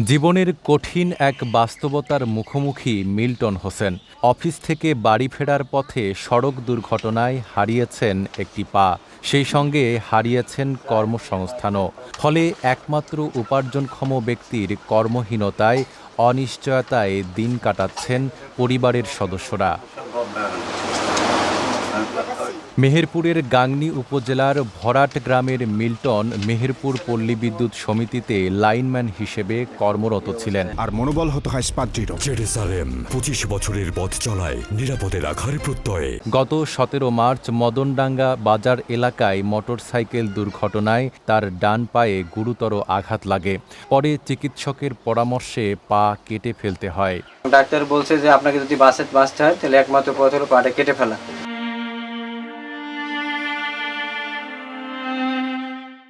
জীবনের কঠিন এক বাস্তবতার মুখোমুখি মিল্টন হোসেন। অফিস থেকে বাড়ি ফেরার পথে সড়ক দুর্ঘটনায় হারিয়েছেন একটি পা, সেই সঙ্গে হারিয়েছেন কর্মসংস্থানও। ফলে একমাত্র উপার্জনক্ষম ব্যক্তির কর্মহীনতায়, অনিশ্চয়তায় দিন কাটাচ্ছেন পরিবারের সদস্যরা। মেহেরপুরের গাংনী উপজেলার ভরাট গ্রামের মিল্টন মেহেরপুর পল্লী বিদ্যুৎ সমিতিতে লাইনম্যান হিসেবে কর্মরত ছিলেন। আর মনোবল হত হয় স্পাট দৃঢ় জেরুসালেম পঁচিশ বছরের পথ চলায় নিরাপদে রাখার প্রত্যয়ে। গত সতেরো মার্চ মদনডাঙ্গা বাজার এলাকায় মোটরসাইকেল দুর্ঘটনায় তার ডান পায়ে গুরুতর আঘাত লাগে। পরে চিকিৎসকের পরামর্শে পা কেটে ফেলতে হয়। ডাক্তার বলছে যে আপনাকে যদি বাসে বাঁচতে হয় তাহলে একমাত্র পথ হলো পাটা কেটে ফেলা।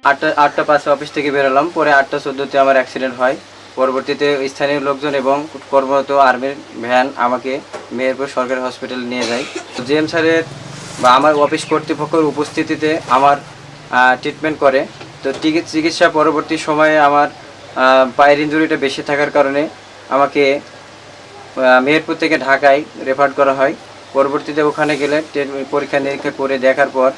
আটটা আটটা পাঁচে অফিস থেকে বেরোলাম পরে আটটা চোদ্দোতে আমার অ্যাক্সিডেন্ট হয়। পরবর্তীতে স্থানীয় লোকজন এবং কর্মরত আর্মির ভ্যান আমাকে মেহেরপুর সরকারি হসপিটালে নিয়ে যায়। জিএম স্যারের বা আমার অফিস কর্তৃপক্ষের উপস্থিতিতে আমার ট্রিটমেন্ট করে। তো চিকিৎসা পরবর্তী সময়ে আমার পায়ের ইঞ্জুরিটা বেশি থাকার কারণে আমাকে মেহেরপুর থেকে ঢাকায় রেফার করা হয়। পরবর্তীতে ওখানে গেলে পরীক্ষা নিরীক্ষা করে দেখার পর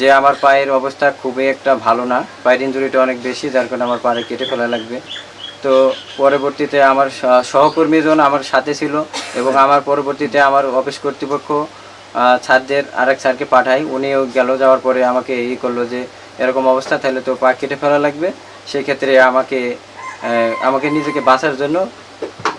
যে আমার পায়ের অবস্থা খুবই একটা ভালো না, পায়ের ইঞ্জুরিটা অনেক বেশি, যার কারণে আমার পায়ে কেটে ফেলা লাগবে। তো পরবর্তীতে আমার সহকর্মীজন আমার সাথে ছিল এবং আমার পরবর্তীতে আমার অফিস কর্তৃপক্ষ ছাদদের আরেক স্যারকে পাঠাই উনিও গেল, যাওয়ার পরে আমাকে ই করল যে, এরকম অবস্থা, তাহলে তো পা কেটে ফেলা লাগবে। সেক্ষেত্রে আমাকে আমাকে নিজেকে বাঁচার জন্য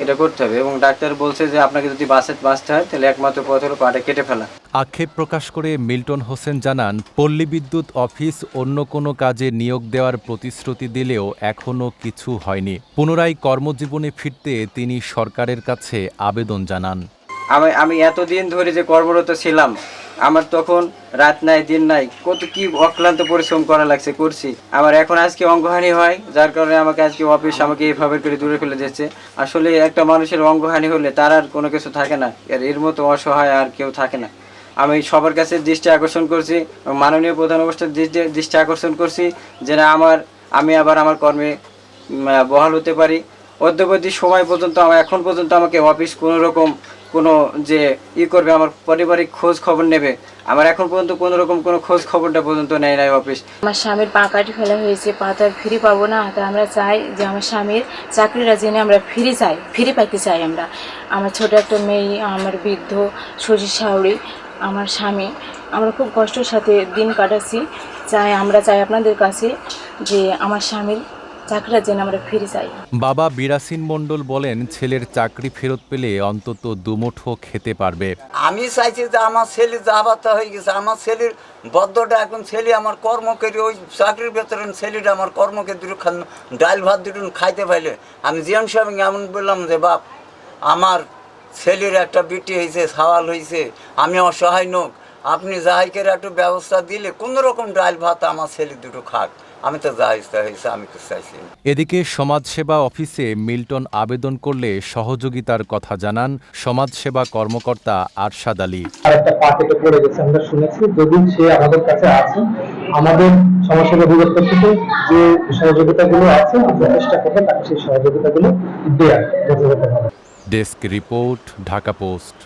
এটা করতে হবে এবং ডাক্তার বলছে যে আপনাকে যদি বাসে বাঁচতে হয়, তাহলে একমাত্র পথ হলো পাটা কেটে ফেলা। আক্ষেপ প্রকাশ করে মিল্টন হোসেন জানান, পল্লী বিদ্যুৎ অফিস অন্য কোনো কাজে নিয়োগ দেওয়ার প্রতিশ্রুতি দিলেও এখনও কিছু হয়নি। পুনরায় কর্মজীবনে ফিরতে তিনি সরকারের কাছে আবেদন জানান। আমি আমি এতদিন ধরে যে কর্মরত ছিলাম, আমার তখন রাত নাই, দিন নাই, কত কি অক্লান্ত পরিশ্রম করা লাগছে, করছি। আমার এখন আজকে অঙ্গহানি হয়, যার কারণে আমাকে আজকে অফিস আমাকে এইভাবে করে দূরে ফেলে দিচ্ছে আসলে একটা মানুষের অঙ্গহানি হলে তার আর কোনো কিছু থাকে না আর এর মতো অসহায় আর কেউ থাকে না। আমি সবার কাছে দৃষ্টি আকর্ষণ করছি, মাননীয় প্রধান অবস্থার দৃষ্টি আকর্ষণ করছি যে না আমার, আমি আবার আমার কর্মে বহাল হতে পারি। অদ্যবধি সময় পর্যন্ত আমার এখন পর্যন্ত আমাকে অফিস কোনো রকম কোনো যে ই করবে, আমার পারিবারিক খোঁজ খবর নেবে, আমার এখন পর্যন্ত কোনো রকম কোনো খোঁজ খবরটা পর্যন্ত নেয় নাই অফিস আমার স্বামীর পা কাটি ফেলা হয়েছে পা তো ফ্রি পাবো না তাই আমরা চাই যে আমার স্বামীর চাকরিটা জেনে আমরা ফ্রি চাই, ফ্রি পাইতে চাই আমরা। আমার ছোট একটা মেয়ে, আমার বৃদ্ধ শশী শাউরি আমার স্বামী। আমরা খুব কষ্টের সাথে দিন কাটাচ্ছি। চাই, আমরা চাই আপনাদের কাছে যে আমার স্বামীর চাকরিটা জেনে আমরা ফ্রি চাই বাবা বিরাসিন মণ্ডল বলেন ছেলের চাকরি ফেরত পেলে অন্তত দুমুঠো খেতে পারবে। আমি চাইছি যে আমার ছেলে যাবাতা হয়ে গেছে। আমার ছেলের বদ্ধটা এখন ছেলে আমার কর্ম করে ওই চাকরির ভেতরে ছেলেটা আমার কর্মকে দুটো খান ডাল ভাত দুটো খাইতে পাইলে আমি জিয়ান সাহেব এমন বললাম যে বাপ আমার ছেলের একটা বিটি হয়েছে সওয়াল হয়েছে আমি অসহায় নোক আপনি যাহাই করে একটু ব্যবস্থা দিলে কোনো রকম ডাল ভাত আমার ছেলে দুটো খাক। আমি তো যা ইচ্ছা হয়েছে আমি তো চাইছি। এদিকে সমাজসেবা অফিসে মিল্টন আবেদন করলে সহযোগিতার কথা জানান সমাজসেবা কর্মকর্তা আরশাদ আলী। আর একটা পা পড়ে গেছে আমরা শুনেছি যদি সে আমাদের কাছে আছে। আমাদের সমাজসেবা অধিদপ্তর থেকে যে সহযোগিতাগুলো আছে আমরা চেষ্টা করব তাকে সেই সহযোগিতাগুলো দেওয়ার। যথাযথভাবে ডেস্ক রিপোর্ট ঢাকা পোস্ট।